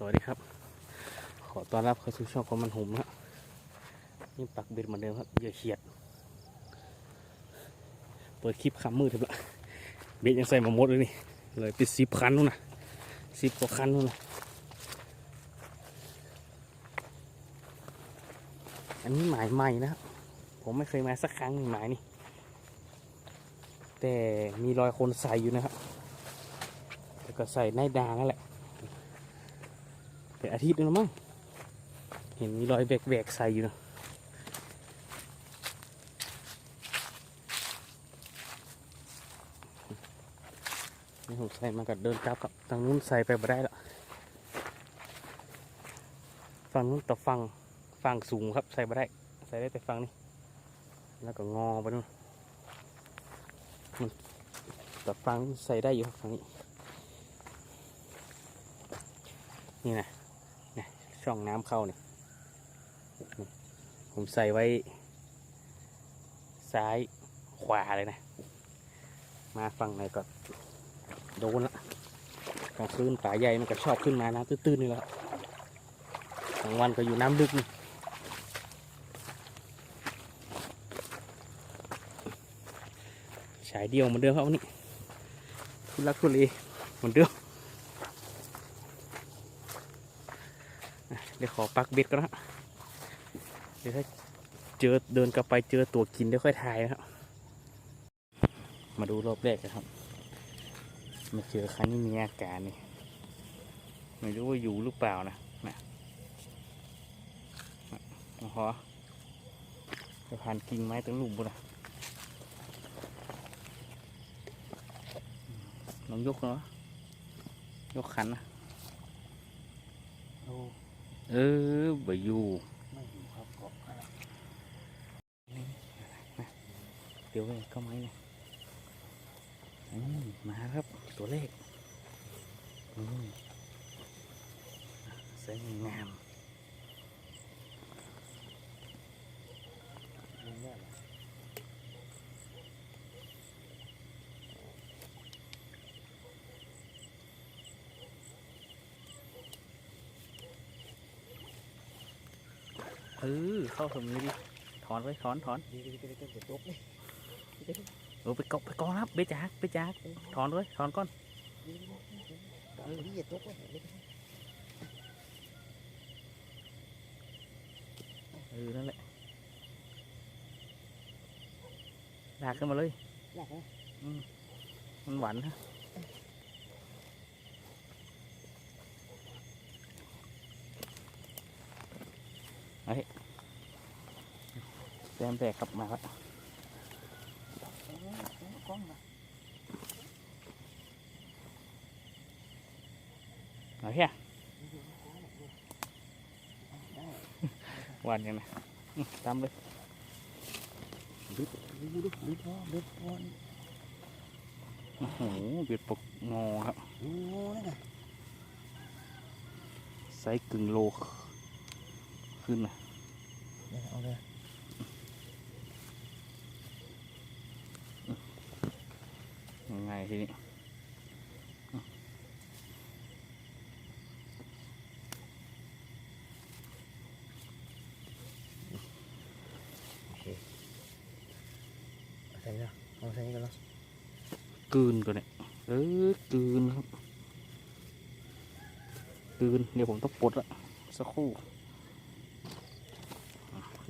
สวัสดีครับ ขอต้อนรับเข้าสู่ช่องของมันหุมนะนี่ปักเบ็ดเหมือนเดิมครับเหยื่อเขียด เปิดคลิปคำมืดเถอะละเบ็ดยังใส่มาหมดเลยนี่ เลยไปสิบคันนู่นนะสิบกว่าคันนู่นนะอันนี้หมายใหม่นะครับผมไม่เคยมาสักครั้งหนึ่งหมายนี่ แต่มีรอยคนใส่อยู่นะครับแล้วก็ใส่ในดานั่นแหละ เป็นอาทิตย์นึงแล้วมั้งเห็นมีรอยแบกๆใส่อยู่นะนี่ผมใส่มากับเดินกลับกับทางนู้นใส่ไปบ่ได้ละฝั่งนู้นต่ฝั่งฝั่งสูงครับ ใส่บ่ได้ ใส่ได้แต่ฝั่งนี้ แล้วก็งอไปนู่นมันต่ฝั่งใส่ได้อยู่ครับฝั่งนี้ นี่นะ ช่องน้ำเข้าเนี่ยผมใส่ไว้ ซ้ายขวาเลยนะ มาฝั่งหนก็โดนละกลางคืนป่าใหญ่มันก็ชอบขึ้นมาน้ำตื้นๆนี่แหละกลางวันก็อยู่น้ำลึกนี่ฉายเดียวเหมือนเดิมครับวันนี้ทุลักทุเลเหมือนเดิม เดี๋ยวขอปักเบ็ดก่อนนะเดี๋ยวถ้าเจอเดินกลับไปเจอตัวกินเดี๋ยวค่อยถ่ายนะครับ มาดูรอบแรกกันครับ มาเจอคันนี้มีอาการนี่ ไม่รู้ว่าอยู่หรือเปล่านะนะนะฮะจะผ่านกิ่งไม้ตั้งลูกบุนะลองยกเนาะยกขันนะ เออบอยู่ไม่อยู่ครับเกาะอะไรเดี๋ยวเว้เข้าไม้เนี่ยอืมมาครับตัวเลขอืมสวยงาม นี่แน่เหรอ เออเข้าสมือดิถอนไว้ถอนถอนดีดีดีดีเดี๋ยวตกนี่เออไปกองไปกองครับไปจากไปจากถอนเลยถอนก้อนดีดีดีอย่าตกเลยเออนั่นแหละลากขึ้นมาเลยหลักนะมันหวานนะเฮ้ย แต้มแตกกลับมาครับเอาเฮียหวานยังไงตามเลยดูดูดูดูพอดูพอโอ้โหเบียดปกงอครับโอ้นั่นไซส์กึ่งโลขึ้นนะเอาเลย ยังไง ทีนี้ใส่แล้วเอาใส่กันแล้วกลืนตัวเนี่ยเออกลืนครับกลืนเดี๋ยวผมต้องปลดละสักครู่อะ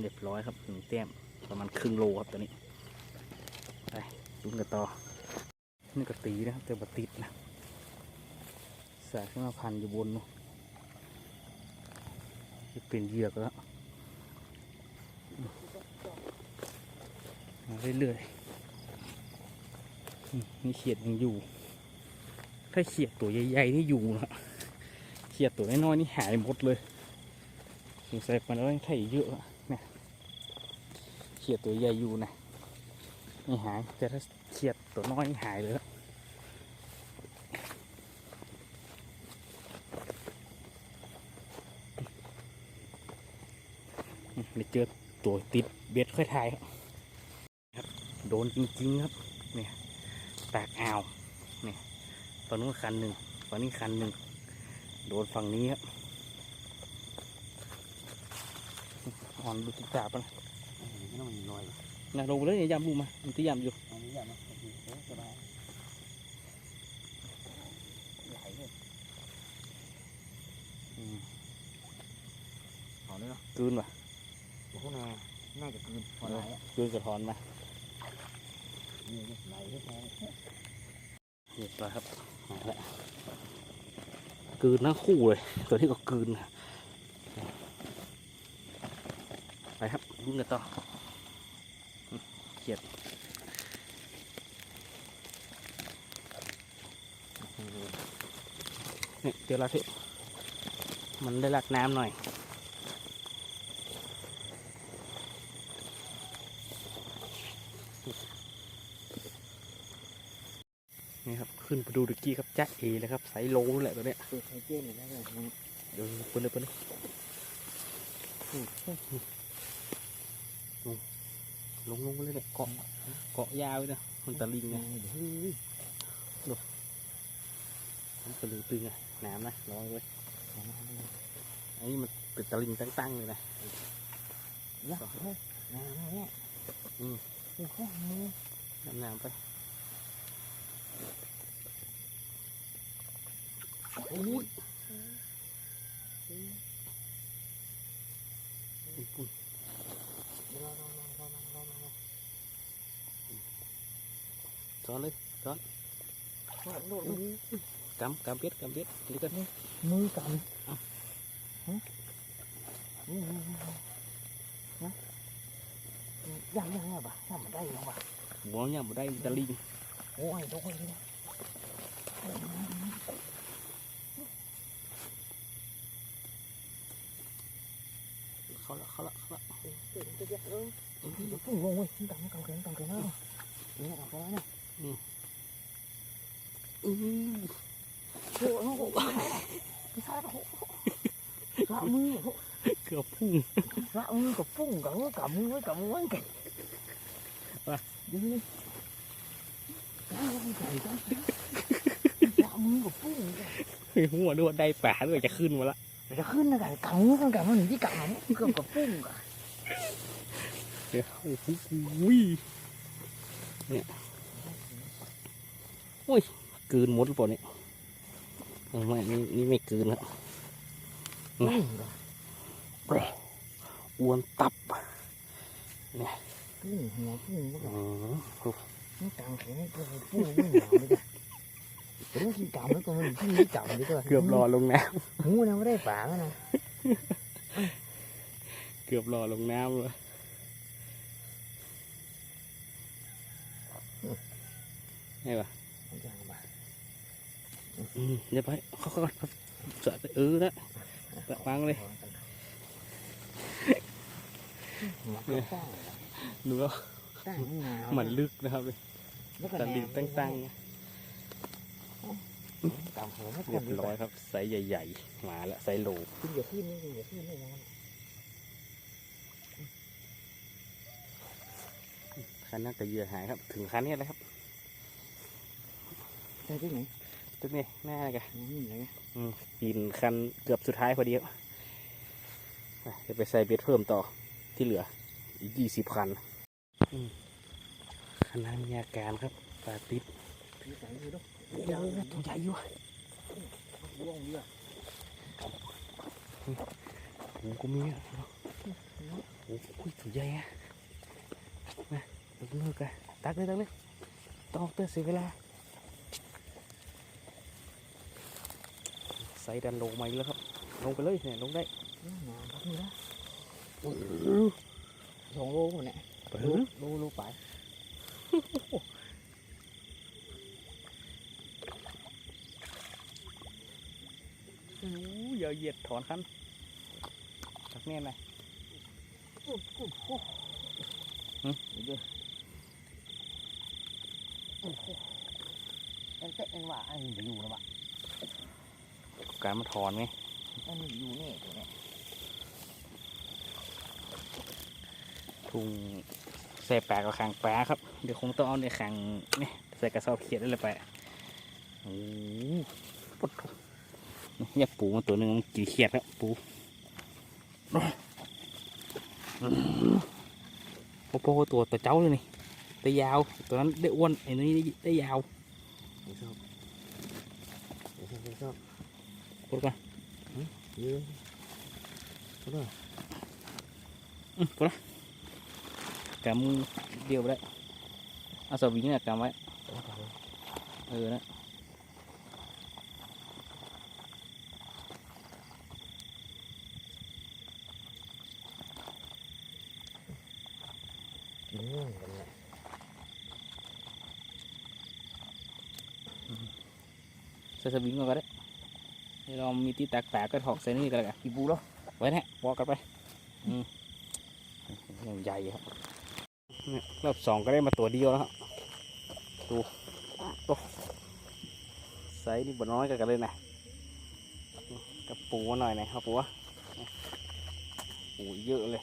เรียบร้อยครับหนึ่งแต้มประมาณครึ่งโลครับตัวนี้ไปลุ้นกันต่อ นี่ก็ตีนะครับแต่บติดนะสายขึ้นมาพันอยู่บนนู้นจะเป็นเหยือกแล้วมาเรื่อยๆนี่เขียดยังอยู่ ถ้าเขียดตัวใหญ่ๆนี่อยู่นะเขียดตัวน้อยๆนี่หายหมดเลยสงสัยมันแล้วไถ่เยอะอะเขียดตัวใหญ่อยู่นะไม่หายแต่ถ้าเขียดตัวน้อยนี่หายเลย ตัวติดเบ็ดค่อยทายครับ โดนจริงๆครับ เนี่ยตากอ่าวเนี่ยฝั่งนู้นคันหนึ่งฝั่งนี้คันหนึ่งโดนฝั่งนี้ครับหอนดูติดตาปะนะน่ารอยลงเลยยามบูมามันตียามอยู่คืนว่ะ ไหลอะกลืนกระถอนมานี่ไหลแท้เรียบร้อยครับมาแล้วกืนทั้งคู่เลย ตัวที่ก็กืน ไปครับลุ้นกันต่อเขียดนี่เดี๋ยวเราที่มันได้รักน้ำหน่อย นี่ครับขึ้นไปดูดึกกี้ครับจ้าเอเลยครับไซส์โลนั่นแหละตัวเนี้ยเปิดไฟเจ้นเลยนะเนี่ยมันเดี๋ยวเปิ้ลเลยเปิ้ลเลยลงลงไปเลยเนี่ยเกาะเกาะยาวเลยนะมันตะลิงไงเฮ้ยมันตะลิงตึงไงน้ำนะร้อยเว้ยอันนี้มันเป็นตะลิงตั้งๆเลยนะยักษ์เฮ้ยน้ำเนี่ยอืมโอ้โหน้ำน้ำไป โอ้ยอุ้ยรอรอรอรอรอรอรอซ้อนเลยซ้อนกำกำเบ็ดกำเบ็ดดูกันมือกำฮะนี่นี่นี่นะยังยังไงบ้าทำมันได้ยังบ้าหัวเนี่ยบ่ได้ตะลิงโอ้ยโดนเลย เขาละเขาละเขาละเดี๋ยวพุ่งลงเว้ยกำกำเกินกำเกินแล้วเนี่เอาไปแล้วนะอือโอ้โหไม่ใช่โอ้ละมือเกือบพุ่งละมือกับปุ้งกับมือกับมือไว้กับมือไว้กันเดี๋ยวนี้ละมือกับปุ้งหัวด้วยได้แป่าด้วยจะขึ้นมาละ จะขึ้นนะกันกับมือกันกับมันที่กับมันเกือบกับปุ้งกันเดี๋ยวโอ้โหเนี่ยโอ้ยกลืนหมดหรือเปล่าเนี่ยเออไม่นี่นี่ไม่กลืนแล้วอวนตับปุ้งหัวปุ้งก็อืมมันกลางแขนก็ปุ้งไม่หนาวเลยจ้ะแต่ต้องกินกำแล้วก็มันที่นี่กำดีกว่าเกือบรอลงน้ำหูนะไม่ได้ป่านะเกือบรอลงน้ำเลยไงวะเดี๋ยวไปเขาเขาเขาจอดเออนะตะวางเลยมันก็ตั้งดูแล้วตั้งหนาวมันลึกนะครับเลยแล้วก็ตะลิงตั้งๆ นะกำหัวไม่เรียบทำร้อยครับไซส์ใหญ่ๆมาแล้วไซส์โหลคุณอย่าขึ้นนี่คุณอย่าขึ้นนี่นะคันน่าจะเหยื่อหายครับ ถึงคันนี้แล้วครับใช่ที่ไหนตึกนี่หน้ากันนี่ไหนกินคันเกือบสุดท้ายพอดีครับไปเดี๋ยวไปใส่เบ็ดเพิ่มต่อที่เหลือ อีกยี่สิบคันอืมคณะมีอาการครับปลาติด พี่ใส่อยู่ด้วยโอ้ตัวใหญ่อยู่ร่วงเยอะผมก็มีอะโอ้โหตัวใหญ่อะนะเลิกเลิกอะตักเลยตักเลยต้องเตือนเสียเวลาใส่ดันลงมาอีกแล้วครับ ลงไปเลยเนี่ยลงได้หนาวพักนี่นะสองโลคนเนี่ยไปโลโลโลไป โอ้ ยอย่าเหยียดถอนคันตักแน่นเลยปุ๊บปุ๊บโอ้หืมเดี๋ยวโอ้โหเอ็นเตะเอ็นว่าอันนี้อยู่นะวะการมาถอนไงอันนี้อยู่นี่ตัวเนี้ยทุงใส่ปากกับขางปลาครับ เดี๋ยวคงต้องเอาในขางนี่ใส่กระสอบเขียดได้เลยไปโอ้โหปด นี่อย่าปูมาตัวหนึ่งมันกินเขียดแล้วปูโอ้โหตัวตัวเจ้าเลยนี่ได้ยาวตัวนั้นได้อ้วนไอ้นี่ได้ได้ยาวไม่ชอบไม่ชอบไม่ชอบพูดก่อนยืนก็ได้อืมพูดละกำมือเดียวไปได้เอาสวิงเนี่ยกำไว้เออนะ กินง่วงกันแหละ ใส่สวิงมาก็ได้เรามีที่แตกแตกก็ถอกใส่นี่กันล้กันกี่ปูแล้วไว้น่ปอกกันไปอืมอย่างใหญ่ครับรอบสองก็ได้มาตัวเดียวแล้วครับดูโอ้ไซส์นี่บ่น้อยกันเลยนะกับปูหน่อยนะครับปูปูเยอะเลย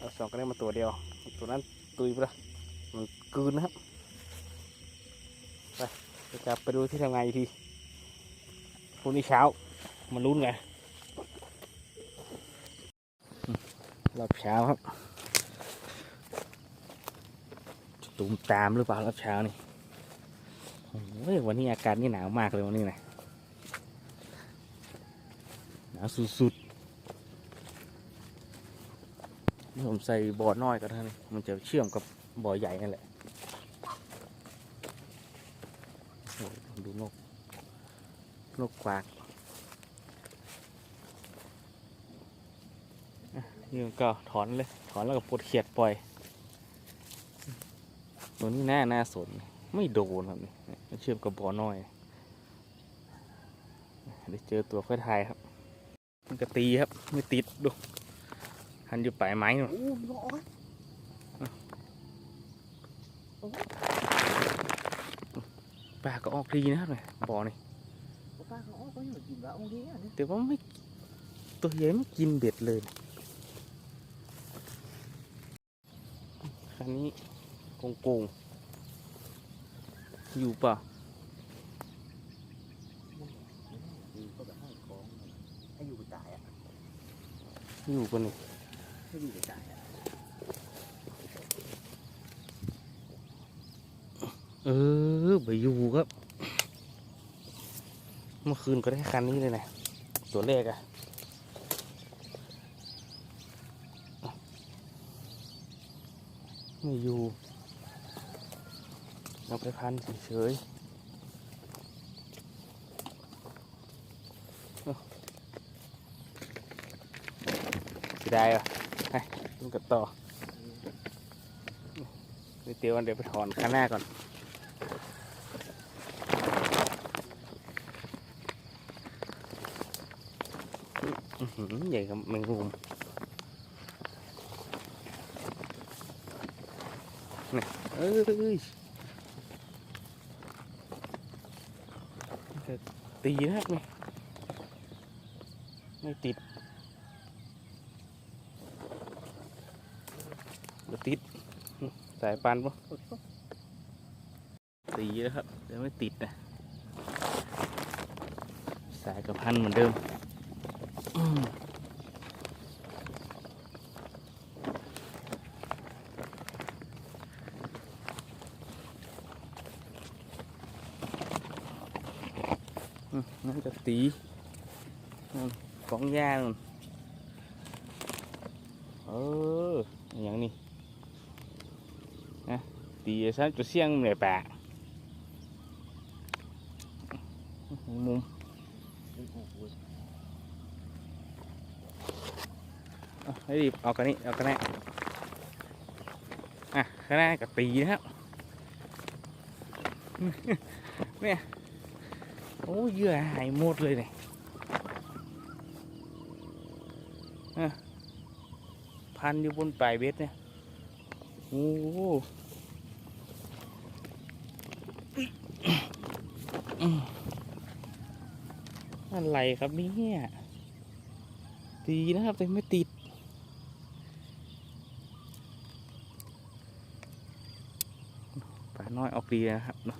รอบสองก็ได้มาตัวเดียว ตัวนั้นตุยไปละมันกืนนะครับไป จะกลับไปดูที่ทำงานอีกทีพรุ่งนี้เช้ามาลุ้นกันรอบเช้าครับจะตูมตามหรือเปล่ารอบเช้านี่โอ้ยวันนี้อากาศนี่หนาวมากเลยวันนี้นะหนาวสุดๆนี่ผมใส่บ่อน้อยก็เท่านี้มันจะเชื่อมกับบ่อใหญ่นั่นแหละโอ้ยดูนก นกกวากนี่มันก็ถอนเลย ถอนแล้วก็ปลดเขียดปล่อย ตัวนี้หน้าหน้าสน ไม่โดนครับนี่มันเชื่อมกับบ่อน้อยเดี๋ยวเจอตัวค่อยทายครับ มันก็ตีครับ ไม่ติดดูหันอยู่ปลายไม้นู่นโอ้ยร้อนปลาก็ออกดีนะครับเนี่ยบ่อนี่ ป้าเขาอ้อก็อยู่กินแล้วองค์นี้เนี่ยแต่ว่าไม่ตัวใหญ่ไม่กินเบ็ดเลย คันนี้โกงโกงๆอยู่เปล่าคือก็แบบให้ของให้อยู่กับจ่ายอะอยู่กันนี่ให้อยู่กับจ่ายอะเออไปอยู่ครับเมื่อคืนก็ได้คันนี้เลยนะตัวเลขอะไม่อยู่เอาไปพันเฉยๆเอ้เสียดายอะไปลุกกันต่อเดี๋ยวเดี๋ยวเดี๋ยวไปถอนข้างหน้าก่อน อื้อหือ ใหญ่กับแมงมุมนี่เอ้ยตีนะครับนี่ไม่ติดบ่ติด สายปันปะตีแล้วครับแต่ไม่ติดนะ สายกับพันเหมือนเดิม อืมอืมนั่นจะตีนั่นกองยานั่นเรีบเอากันนี้เอากันแน่อะข้างหน้ากับตีนะครับเนี่ยโอ้เยื่อหายหมดเลยเนี่ยพันอยู่บนปลายเบ็ดเนี่ยโอ้โหอืมอะไรครับเนี่ยตีนะครับแต่ไม่ติด ป ลาน้อยออกดีนะครับเนาะ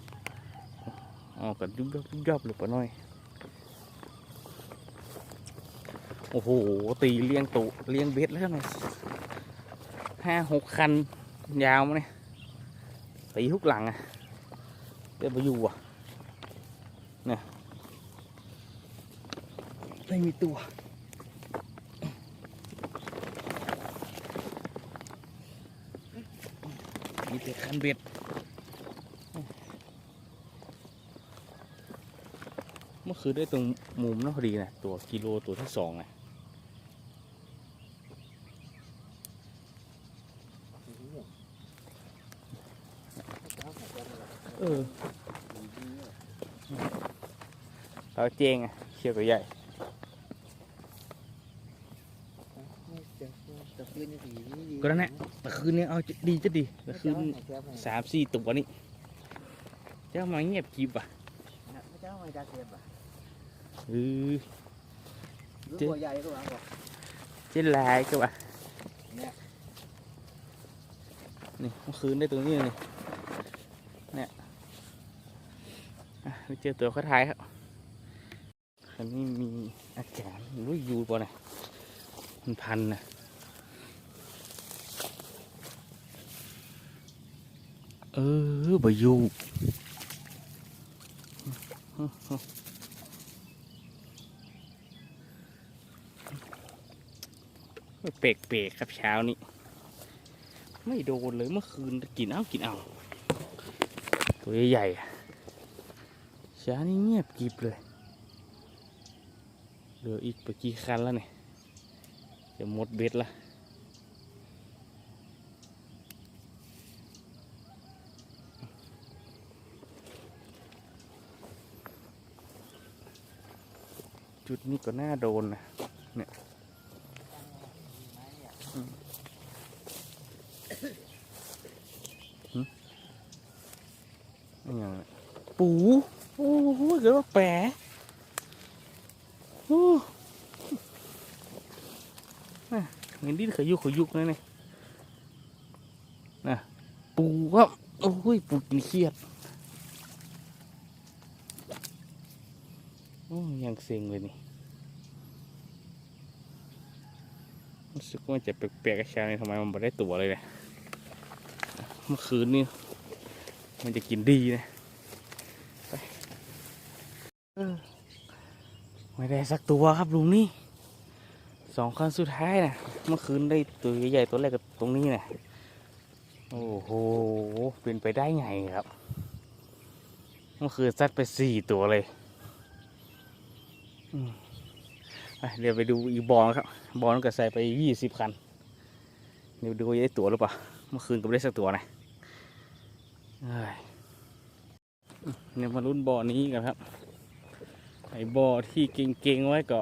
ออกกันยุบยับยุบยับเลยปลาน้อย โอ้โห ตีเลี้ยงตุเลี้ยงเบ็ดแล้วไงห้าหกคันยาวมาเนี่ยตีทุกหลังอะเดี๋ยวไปอยู่อะเนี่ยไม่มีตัวมีแต่คันเบ็ด เมื่อได้ตรงมุมนาะพอดีนะตัวกิโลตัวที่สองนะเออเราเจงอะเชี่ยวตัวใหญ่ก็นั่นแหละแต่คืนนี้เอาดีจะดีแต่คืนสามสี่ตัวนี่เจ้ามาเงียบกีบอะเจ้าม่ได้เก็บอะ เออรู้ตัวใหญ่ก็ว่าเจ๊ลายก็ว่ะเนี่ยนี่เมื่อคืนได้ตัวนี้เลยเนี่ยอะไปเจอตัวเขาท้ายครับคันนี้มีอาจารย์รู้อยู่ป่ะนะมันพันนะเออบอยู่ เปกเปกๆครับเช้านี้ ไม่โดนเลยเมื่อคืนกินเอากินเอา ตัวใหญ่ๆอะเช้านี้เงียบกริบเลยเหลืออีกไปกี่คันแล้วเนี่ยจะหมดเบ็ดละจุดนี้ก็น่าโดนนะเนี่ยอืมหึอันยังน่ะปูโอ้โหเกิดว่าแปะโอ้น่ะเห็นดิ้น ขยุกขยุกเลยนี่น่ะปูครับโอ้ยปูกินเครียดโอ้ยังเซ็งเลยนี่รู้สึกว่าจะแปลกๆกับเช้านี่ทำไมมันไม่ได้ตัวเลยเนี่ยเมื่อคืนนี่มันจะกินดีนะไม่ได้สักตัวครับลุงนี่ สองคันสุดท้ายนะเมื่อคืนได้ตัวใหญ่ๆตัวแรกกับตรงนี้นะโอ้โหเป็นไปได้ไงครับ เมื่อคืนซัดไปสี่ตัวเลยเดี๋ยวไปดูอีบอลครับ บอลก็ใส่ไปยี่สิบคันเดี๋ยวดูจะได้ตัวหรือเปล่าเมื่อคืนก็ไม่ได้สักตัวนะเอ้ยเนี่ยมารุ่นบอนี้กันครับไอ้บอที่เก่งๆไว้ก็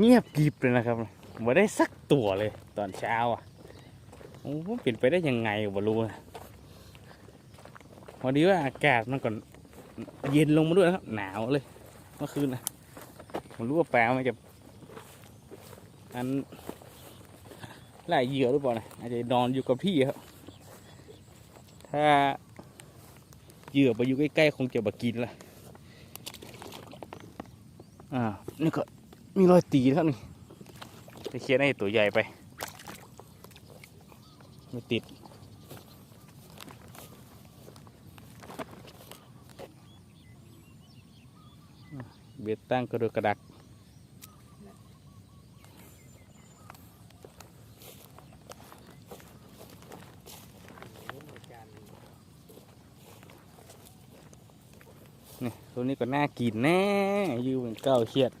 เงียบกริบเลยนะครับไม่ได้สักตัวเลยตอนเช้าอะโอ้เปลี่ยนไปได้ยังไงบ่รู้นะพอดีว่าอากาศมันก่อนเย็นลงมาด้วยนะครับ หนาวเลยเมื่อคืนนะผมรู้ว่าแปลมันจะอันไล่เหยื่อหรือเปล่านะอาจจะนอนอยู่กับพี่ครับ ถ้าเหยื่อไปอยู่ใกล้ๆคงจะบกินละอ่านี่ก็ มีรอยตีนะครับนี่ไปเคลียร์ให้ตัวใหญ่ไป ไม่ติด เบ็ดตั้งกระดดกกระดักนี่ตัวนี้ก็น่ากินแน่ อยูเป็นเก้าเครียด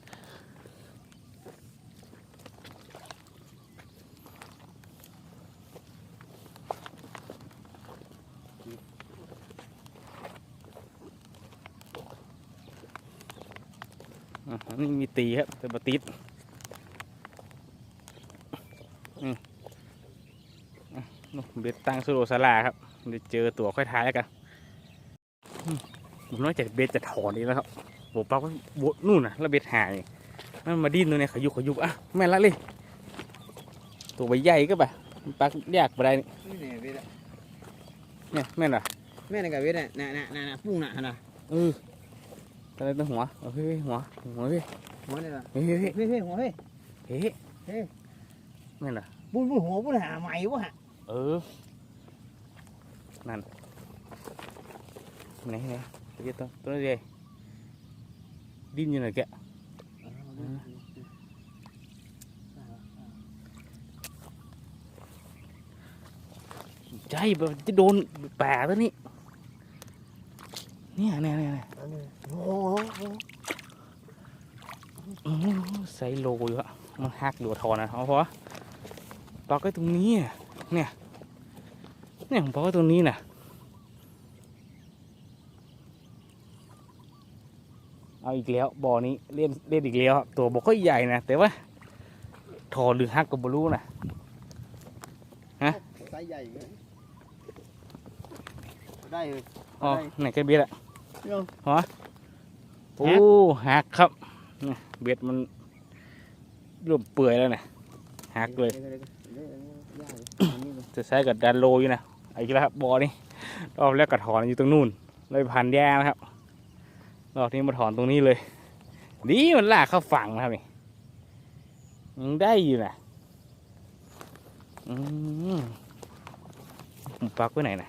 นนี่มีตีครับ แต่บติดอืมอะนู่นเบ็ดตั้งสุโรสลาครับเดี๋ยวเจอตัวค่อยท้ายแล้วกันผมนอกจากเบ็ดจะถอนอีกแล้วครับผมปักว่าโบะนู่นน่ะแล้วเบ็ดหายมันมาดิ้นตัวเนี่ยขยุกขยุกอะแม่นละเลย ตัวใบใหญ่ก็ไปมันปักยากไปได้นี่นี่เนี่ยเวทเนี่ยแม่นเหรอแม่ในกับเวทน่ะน่ะน่ะน่ะน่ะปุ้งน่ะน่ะเออ อะไรตัวหัวเอาเฮ้ยหัวหัวเฮ้หัวเนี่ล่ะเฮ้ยเฮ้ยเฮ้ยเฮ้ยเฮ้ยหัวเฮ้ยเฮ้ยเฮ้ยแม่นเหรอบุญบุญหัวบุญหาใหม่วะฮะเออนั่นไหนไหนตัวนี้ตัวตัวนี้ดิ้นอยู่ไหนแกใจแบบจะโดนแปะตัวนี้ เนี่ยเนี่ยเนี่ยเนี่ยโอ้โหอื้อหือใส่โลอยู่อะมันหักหรือว่าทอนนะเอาเพราะว่าปากไว้ตรงนี้อะเนี่ยเนี่ยผมปากไว้ตรงนี้น่ะเอาอีกแล้วบ่อนี้เล่นเล่นอีกแล้วครับตัวบ่ค่อยใหญ่นะแต่ว่าทอหรือหักก็บ่รู้นะไซส์ใหญ่เลยได้เลยอ๋อได้ไหนแกเบียดอะ เดี๋ยวโอ้หักครับเนี่ยเบ็ดมันเริ่มเปื่อยแล้วนะหักเลยจะใช้กับดันโลอยู่นะไอ้กแล้วครับบอนี่รอบแรกกระถอนอยู่ตรงนู่นเลยพันแย่นะครับรอบนี้มาถอนตรงนี้เลยดีมันลากเข้าฝั่งนะครับนี่ยังได้อยู่นะอืมผมปักไว้ไหนนะ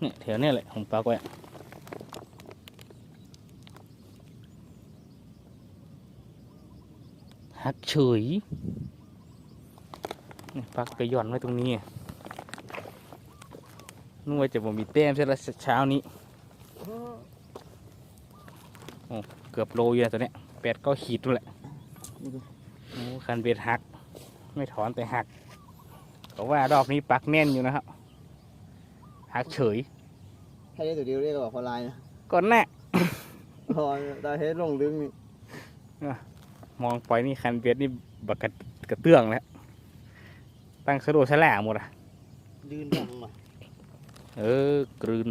เนี่ยแถวเนี้ยแหละผมปักไว้หักเฉยนี่ปักไปหย่อนไว้ตรงนี้นึกว่าจะบ่มีแต้มใช่ล้วเช้านี้โอ้เกือบโลอยู่แล้วตัวเนี้ยแปดก็ขีดนู่นแหละโอ้คันเบ็ดหัก ไม่ถอนแต่หักแต่ว่า รอบนี้ปักแน่นอยู่นะครับ หักเฉยให้ได้ตัวเดียวเรียกว่าพอลายนะก่อนแน่พอตาเฮ็ดลงลึงนี่มองไปนี่คันเบ็ดนี่บักกระกระเตื้องแล้ว ตั้งสะดวกแฉลงหมดอะดืนดังมาเออกลืน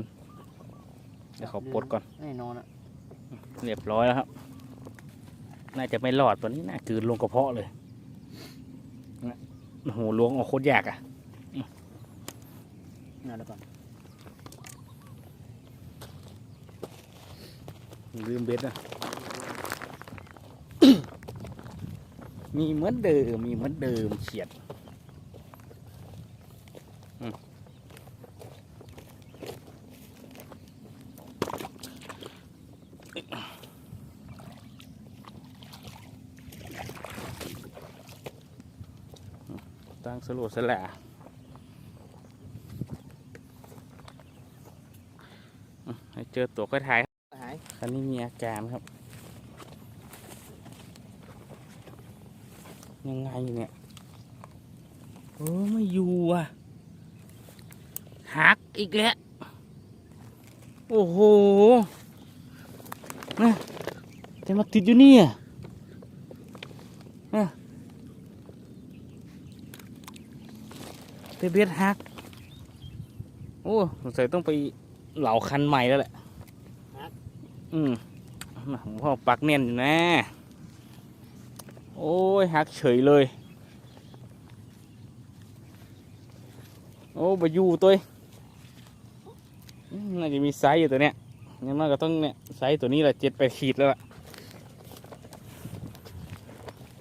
เดี๋ยวขอปลดก่อนแน่นอนอะเรียบร้อยแล้วครับ น่าจะไม่รอดตัวนี้น่ากลืนลงกระเพาะเลยนะโอ้โหล้วงออกโคตรยากอะน่าแล้วก่อน ลืมเบ็ดนะมีเหมือนเดิม มีเหมือนเดิมเฉียดตั้งสโลดสละให้เจอตัวก็ถ่าย คันนี้มีอาการครับ ยังไงเนี่ยโอ้ไม่อยู่อะหักอีกแล้ว โอ้โหนะจะมาติดอยู่นี่ยนะเตเบียดหัก โอ้สงสัยต้องไปเหล่าคันใหม่แล้วแหละ อืมน่ะผมพ่อปักเน่นอยู่นะ โอ้ยหักเฉยเลย โอ้บอยู่ตัวน่าจะมีไซส์อยู่ตัวเนี้ยงั้นมันก็ต้องเนี่ยไซส์ตัวนี้แหละเจ็ดไปขีดแล้วล่ะ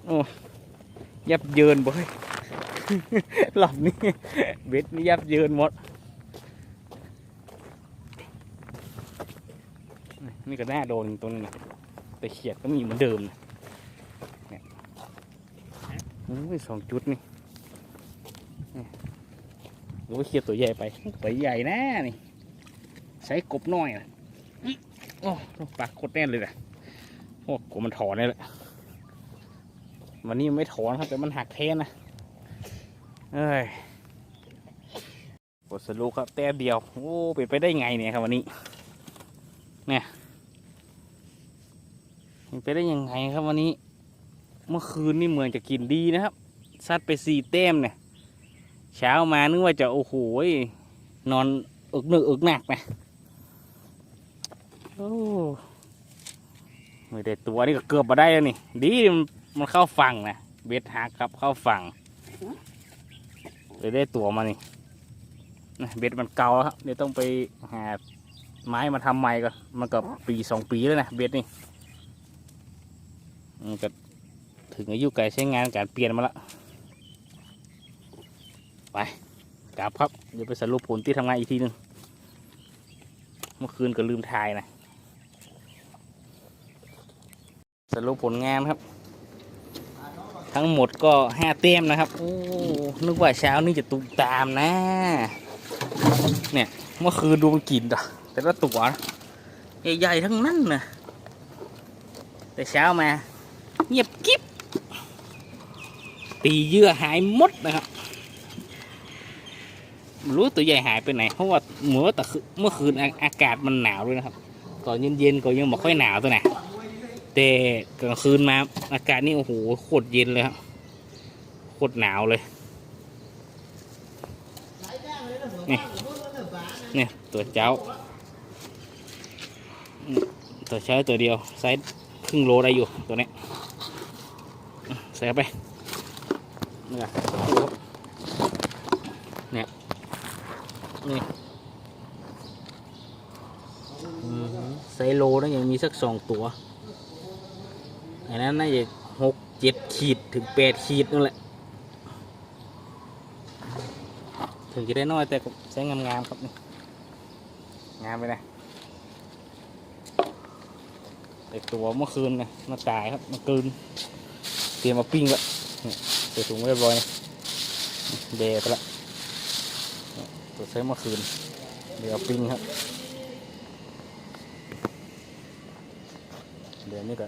โอ้ยับเยินบ่ยหลับนี่เบ็ดนี่ยับเยินหมด นี่ก็น่าโดนตรงนี้นะแต่เขียดก็มีเหมือนเดิมนะเนี่ยโอ้ยสองจุดนี่หรือว่าเขียดตัวใหญ่ไปตัวใหญ่นะนี่ ใช้กบน้อยนะโอ้ปากโคตรแน่นเลยนะโอ้กบมันถอนนี่แหละวันนี้ไม่ถอนครับแต่มันหักแทนนะเอ้ยบทสรุปครับแต้มเดียว โอ้เป็นไปได้ไงเนี่ยครับวันนี้นี่ มันไปได้ยังไงครับวันนี้ เมื่อคืนนี่เหมือนจะกินดีนะครับซัดไปสี่แต้มเนี่ย เช้ามานึกว่าจะโอ้โหนอนอึกหนึกอึกหนักนะโอ้ไม่ได้ตัวนี่ก็เกือบมาได้แล้วนี่ ดีมันมันเข้าฝั่งนะเบ็ดหักครับเข้าฝั่งเลยได้ตัวมานี่นะเบ็ดมันเก่าแล้วครับเดี๋ยวต้องไปหาไม้มาทำใหม่ก่อนมันก็ปีสองปีแล้วนะเบ็ดนี่ ก็ถึงอายุการใช้งานการเปลี่ยนมาละไปกลับครับเดี๋ยวไปสรุปผลที่ทำงานอีกทีหนึ่งเมื่อคืนก็ลืมถ่ายนะสรุปผลงานครับ ทั้งหมดก็ห้าเต็มนะครับโอ้นึกว่าเช้านี้จะตุกตามนะ เนี่ยเมื่อคืนดูมันกินอะแต่ละตัวนะใหญ่ๆทั้งนั้นนะแต่เช้ามา เงียบกิ๊บตีเยื่อหายมดนะครับรู้ตัวใหญ่หายไปไหน เพราะว่าเมื่อแต่เมื่อคืนอาอากาศมันหนาวด้วยนะครับ ตอนเย็นๆก็ยังไม่ค่อยหนาวตัวไหนแต่กลางคืนมาอากาศนี่โอ้โหโคตรเย็นเลยครับโคตรหนาวเลยนี่นี่ตัวเจ้า ตัวเช้าตัวเดียวไซส์ครึ่งโลได้อยู่ตัวนี้ ใส่เข้าไปเนี่ยดูครับเนี่ยนี่ไซโลนั่นยังมีสักสองตัวอันนั้นน่าจะหกเจ็ดขีดถึงแปดขีดนั่นแหละ ถึงจะได้น้อยแต่ก็ใช้งามๆครับนี่งามไปนะแต่ตัวเมื่อคืนนะมาตายครับมาคืน เตรียมมาปิ้งละนี่ใส่ถุงเรียบร้อยนะเดละตัวใช้เมื่อคืน เดี๋ยวปิ้งครับเดี๋ยวนี้ก็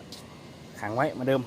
ขังไว้มาเดิม